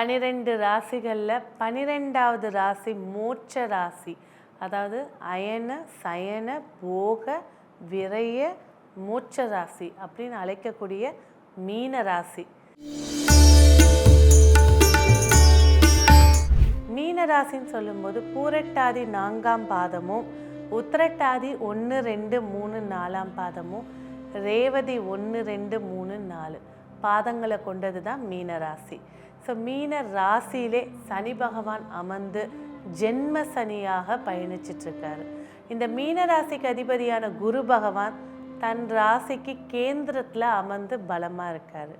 பனிரெண்டு ராசிகளில் பனிரெண்டாவது ராசி மோட்ச ராசி. அதாவது அயன சயன போக விரைய மோட்ச ராசி அப்படின்னு அழைக்கக்கூடிய மீன ராசி. மீன ராசின்னு சொல்லும்போது பூரட்டாதி நான்காம் பாதமும் உத்திரட்டாதி ஒன்று ரெண்டு மூணு நாலாம் பாதமும் ரேவதி ஒன்று ரெண்டு மூணு நாலு பாதங்களை கொண்டது தான் மீன ராசி. ஸோ மீன ராசியிலே சனி பகவான் அமர்ந்து ஜென்ம சனியாக பயணிச்சிட்ருக்காரு. இந்த மீன ராசிக்கு அதிபதியான குரு பகவான் தன் ராசிக்கு கேந்திரத்தில் அமர்ந்து பலமாக இருக்கார்.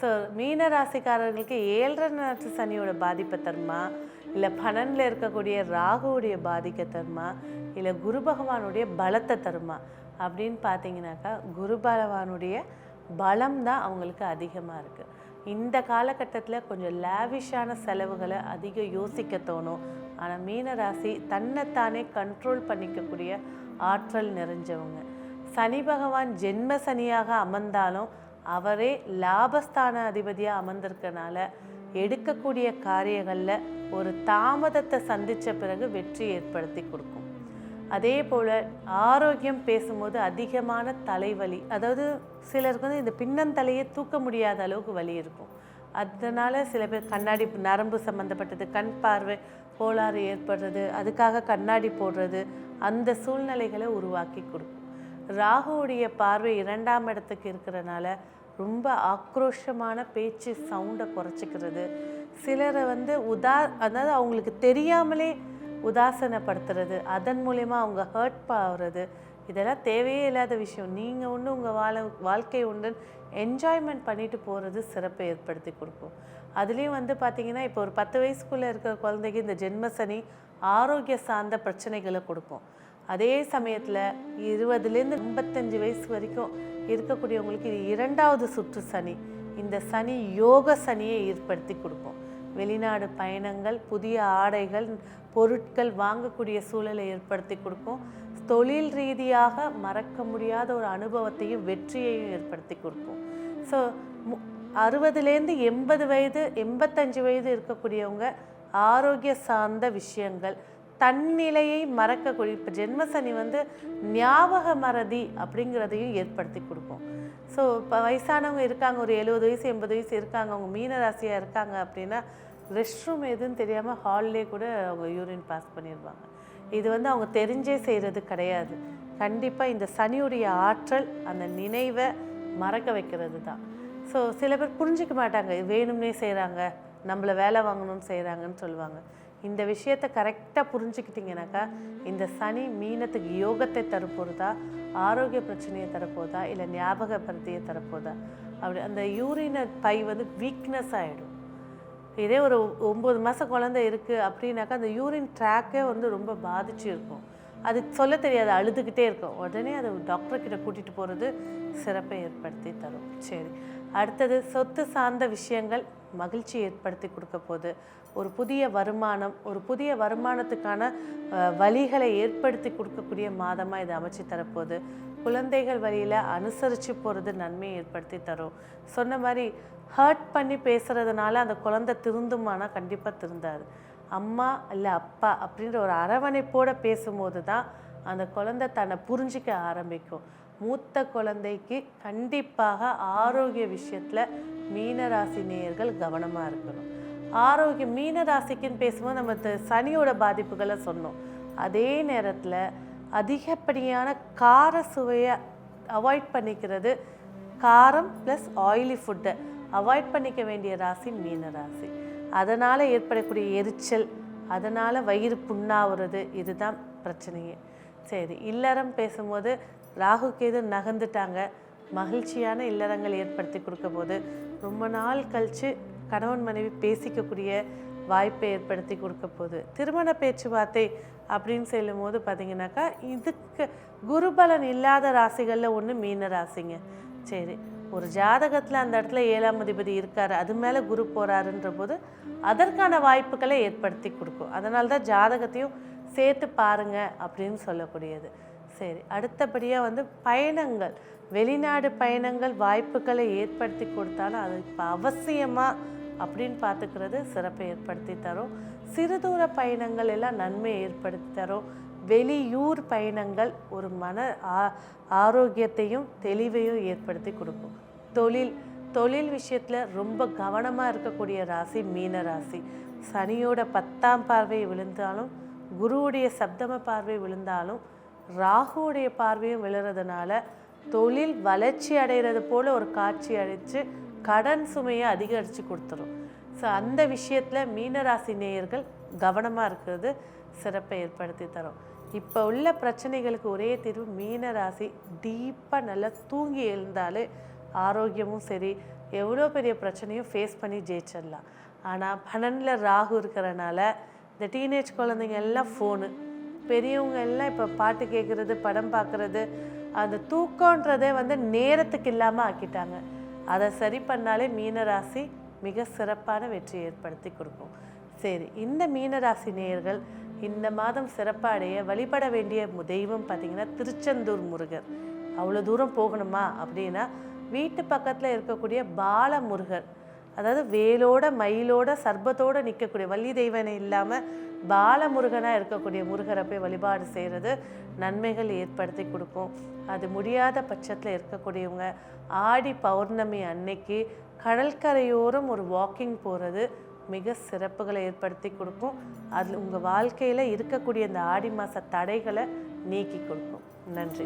ஸோ மீன ராசிக்காரர்களுக்கு ஏழரை நாட்டு சனியோட பாதிப்பை தருமா? இல்லை பனனில் இருக்கக்கூடிய ராகுவுடைய பாதிக்க தருமா? இல்லை குரு பகவானுடைய பலத்தை தருமா? அப்படின்னு பார்த்தீங்கன்னாக்கா குரு பகவானுடைய பலம் தான் அவங்களுக்கு அதிகமாக இருக்குது இந்த காலகட்டத்தில் கொஞ்சம் லேவிஷான செலவுகளை அதிகம் யோசிக்க தோணும். ஆனால் மீன ராசி தன்னைத்தானே கண்ட்ரோல் பண்ணிக்கக்கூடிய ஆற்றல் நிறைஞ்சவங்க. சனி பகவான் ஜென்ம சனியாக அமர்ந்தாலும் அவரே லாபஸ்தான அதிபதியாக அமர்ந்திருக்கனால எடுக்கக்கூடிய காரியங்களில் ஒரு தாமதத்தை சந்தித்த பிறகு வெற்றி ஏற்படுத்தி கொடுக்கும். அதே போல் ஆரோக்கியம் பேசும்போது அதிகமான தலைவலி. அதாவது சிலருக்கு வந்து இந்த பின்னந்தலையே தூக்க முடியாத அளவுக்கு வலி இருக்கும். அதனால் சில பேர் கண்ணாடி நரம்பு சம்மந்தப்பட்டது கண் பார்வை கோளாறு ஏற்படுறது அதுக்காக கண்ணாடி போடுறது அந்த சூழ்நிலைகளை உருவாக்கி கொடுக்கும். ராகுவுடைய பார்வை இரண்டாம் இடத்துக்கு இருக்கிறனால ரொம்ப ஆக்ரோஷமான பேச்சு சவுண்டை குறைச்சிக்கிறது. சிலரை வந்து உதா அதாவது அவங்களுக்கு தெரியாமலே உதாசனப்படுத்துறது அதன் மூலயமா அவங்க ஹர்ட் ஆகிறது இதெல்லாம் தேவையே இல்லாத விஷயம். நீங்கள் ஒன்று உங்கள் வாழ வாழ்க்கை உண்டு என்ஜாய்மெண்ட் பண்ணிட்டு போகிறது சிறப்பை ஏற்படுத்தி கொடுக்கும். அதுலேயும் வந்து பார்த்திங்கன்னா இப்போ ஒரு பத்து வயசுக்குள்ளே இருக்கிற குழந்தைக்கு இந்த ஜென்மசனி ஆரோக்கிய சார்ந்த பிரச்சனைகளை கொடுக்கும். அதே சமயத்தில் இருபதுலேருந்து எண்பத்தஞ்சு வயசு வரைக்கும் இருக்கக்கூடியவங்களுக்கு இது இரண்டாவது சுற்று சனி. இந்த சனி யோக சனியை ஏற்படுத்தி கொடுக்கும். வெளிநாடு பயணங்கள் புதிய ஆடைகள் பொருட்கள் வாங்கக்கூடிய சூழலை ஏற்படுத்தி கொடுக்கும். தொழில் ரீதியாக மறக்க முடியாத ஒரு அனுபவத்தையும் வெற்றியையும் ஏற்படுத்தி கொடுக்கும். ஸோ அறுபதுலேருந்து எண்பது வயது எண்பத்தஞ்சு வயது இருக்கக்கூடியவங்க ஆரோக்கிய சார்ந்த விஷயங்கள் தன்னிலையை மறக்கக்கூடிய இப்போ ஜென்மசனி வந்து ஞாபக மறதி அப்படிங்கிறதையும் ஏற்படுத்தி கொடுக்கும். ஸோ இப்போ வயசானவங்க இருக்காங்க ஒரு எழுபது வயசு எண்பது வயசு இருக்காங்க அவங்க மீன ராசியாக இருக்காங்க அப்படின்னா ரெஸ்ட் ரூம் எதுன்னு தெரியாமல் ஹால்லே கூட அவங்க யூரின் பாஸ் பண்ணிடுவாங்க இது வந்து அவங்க தெரிஞ்சே செய்கிறது கிடையாது. கண்டிப்பாக இந்த சனியுடைய ஆற்றல் அந்த நினைவை மறக்க வைக்கிறது தான். ஸோ சில பேர் புரிஞ்சிக்க மாட்டாங்க வேணும்னே செய்கிறாங்க நம்மளை வேலை வாங்கணும்னு செய்கிறாங்கன்னு சொல்லுவாங்க. இந்த விஷயத்தை கரெக்டாக புரிஞ்சுக்கிட்டிங்கனாக்கா இந்த சனி மீனத்துக்கு யோகத்தை தருப்பொருதா ஆரோக்கிய பிரச்சனையை தரப்போதா? இல்லை ஞாபகப்படுத்தியை தரப்போதா? அப்படி அந்த யூரின பை வந்து வீக்னஸ் ஆகிடும் இதே ஒரு ஒம்பது மாதம் குழந்தை இருக்குது அப்படின்னாக்கா அந்த யூரின் ட்ராக்கே வந்து ரொம்ப பாதிச்சு இருக்கும் அது சொல்ல தெரியாது அழுதுகிட்டே இருக்கும். உடனே அதை டாக்டர்கிட்ட கூட்டிகிட்டு போகிறது சிறப்பை ஏற்படுத்தி தரும். சரி. அடுத்தது சொத்து சார்ந்த விஷயங்கள் மகிழ்ச்சி ஏற்படுத்தி கொடுக்க போது ஒரு புதிய வருமானம் ஒரு புதிய வருமானத்துக்கான வழிகளை ஏற்படுத்தி கொடுக்கக்கூடிய மாதமாக இது அமைச்சு தரப்போகுது. குழந்தைகள் வழியில் அனுசரித்து போகிறது நன்மையை ஏற்படுத்தி தரும். சொன்ன மாதிரி ஹர்ட் பண்ணி பேசுகிறதுனால அந்த குழந்தை திருந்துமானா கண்டிப்பாக திருந்தாது. அம்மா இல்லை அப்பா அப்படின்ற ஒரு அரவணைப்போடு பேசும்போது தான் அந்த குழந்தை தன்னை புரிஞ்சிக்க ஆரம்பிக்கும். மூத்த குழந்தைக்கு கண்டிப்பாக ஆரோக்கிய விஷயத்தில் மீனராசி நேயர்கள் கவனமாக இருக்கணும். ஆரோக்கியம் மீனராசிக்குன்னு பேசும்போது நம்ம சனியோட பாதிப்புகளை சொன்னோம். அதே நேரத்தில் அதிகப்படியான கார சுவையை அவாய்ட் பண்ணிக்கிறது காரம் ப்ளஸ் ஆயிலி ஃபுட்டை அவாய்ட் பண்ணிக்க வேண்டிய ராசி மீன ராசி அதனால் ஏற்படக்கூடிய எரிச்சல் அதனால் வயிறு புண்ணாகிறது இதுதான் பிரச்சனையே. சரி இல்லறம் பேசும்போது ராகு கேது நகர்ந்துட்டாங்க. மகிழ்ச்சியான இல்லறங்கள் ஏற்படுத்தி கொடுக்க போது ரொம்ப நாள் கழித்து கணவன் மனைவி பேசிக்கக்கூடிய வாய்ப்பை ஏற்படுத்தி கொடுக்க போகுது திருமண பேச்சுவார்த்தை அப்படின்னு சொல்லும்போது பார்த்தீங்கன்னாக்கா இதுக்கு குருபலன் இல்லாத ராசிகளில் ஒன்று மீன ராசிங்க. சரி ஒரு ஜாதகத்தில் அந்த இடத்துல ஏழாம் அதிபதி இருக்கார் அது மேலே குரு போகிறாருன்ற போது அதற்கான வாய்ப்புகளை ஏற்படுத்தி கொடுக்கும். அதனால தான் ஜாதகத்தையும் சேர்த்து பாருங்க அப்படின்னு சொல்லக்கூடியது. சரி அடுத்தபடியாக வந்து பயணங்கள். வெளிநாடு பயணங்கள் வாய்ப்புகளை ஏற்படுத்தி கொடுத்தாலும் அது இப்போ அவசியமாக அப்படின்னு பார்த்துக்கிறது சிறப்பை ஏற்படுத்தி தரும். சிறுதூர பயணங்கள் எல்லாம் நன்மையை ஏற்படுத்தி தரும். வெளியூர் பயணங்கள் ஒரு மன ஆ- ஆரோக்கியத்தையும் தெளிவையும் ஏற்படுத்தி கொடுக்கும். தொழில் தொழில் விஷயத்தில் ரொம்ப கவனமாக இருக்கக்கூடிய ராசி மீன ராசி. சனியோட பத்தாம் பார்வை விழுந்தாலும் குருவுடைய சப்தம பார்வை விழுந்தாலும் ராகுவுடைய பார்வையும் விழுறதுனால தொழில் வளர்ச்சி அடைகிறது போல் ஒரு காட்சி அடைச்சு கடன் சுமையை அதிகரித்து கொடுத்துரும். ஸோ அந்த விஷயத்தில் மீனராசி நேயர்கள் கவனமாக இருக்கிறது சிறப்பை ஏற்படுத்தி தரும். இப்போ உள்ள பிரச்சனைகளுக்கு ஒரே தீர்வு மீனராசி டீப்பாக நல்லா தூங்கி எழுந்தாலே ஆரோக்கியமும் சரி எவ்வளோ பெரிய பிரச்சனையும் ஃபேஸ் பண்ணி ஜெயிச்சிடலாம். ஆனால் பன்னெண்டில் ராகு இருக்கிறனால இந்த டீனேஜ் குழந்தைங்க எல்லாம் ஃபோனு பெரியவங்க எல்லாம் இப்போ பாட்டு கேட்குறது படம் பார்க்குறது அந்த தூக்கன்றதே வந்து நேரத்துக்கு இல்லாமல் ஆக்கிட்டாங்க. அதை சரி பண்ணாலே மீனராசி மிக சிறப்பான வெற்றி ஏற்படுத்தி கொடுக்கும். சரி இந்த மீனராசி நேயர்கள் இந்த மாதம் சிறப்பாக அடைய வழிபட வேண்டிய தெய்வம் பார்த்தீங்கன்னா திருச்செந்தூர் முருகர். அவ்வளோ தூரம் போகணுமா அப்படின்னா வீட்டு பக்கத்தில் இருக்கக்கூடிய பால முருகர் அதாவது வேலோட மயிலோட சர்பத்தோடு நிற்கக்கூடிய வள்ளி தெய்வனை இல்லாமல் பாலமுருகனாக இருக்கக்கூடிய முருகரை போய் வழிபாடு செய்கிறது நன்மைகள் ஏற்படுத்தி கொடுக்கும். அது முடியாத பட்சத்தில் இருக்கக்கூடியவங்க ஆடி பௌர்ணமி அன்னைக்கு கடற்கரையோரம் ஒரு வாக்கிங் போகிறது மிக சிறப்புகளை ஏற்படுத்தி கொடுக்கும். அதில் உங்கள் வாழ்க்கையில் இருக்கக்கூடிய இந்த ஆடி மாத தடைகளை நீக்கி கொடுக்கும். நன்றி.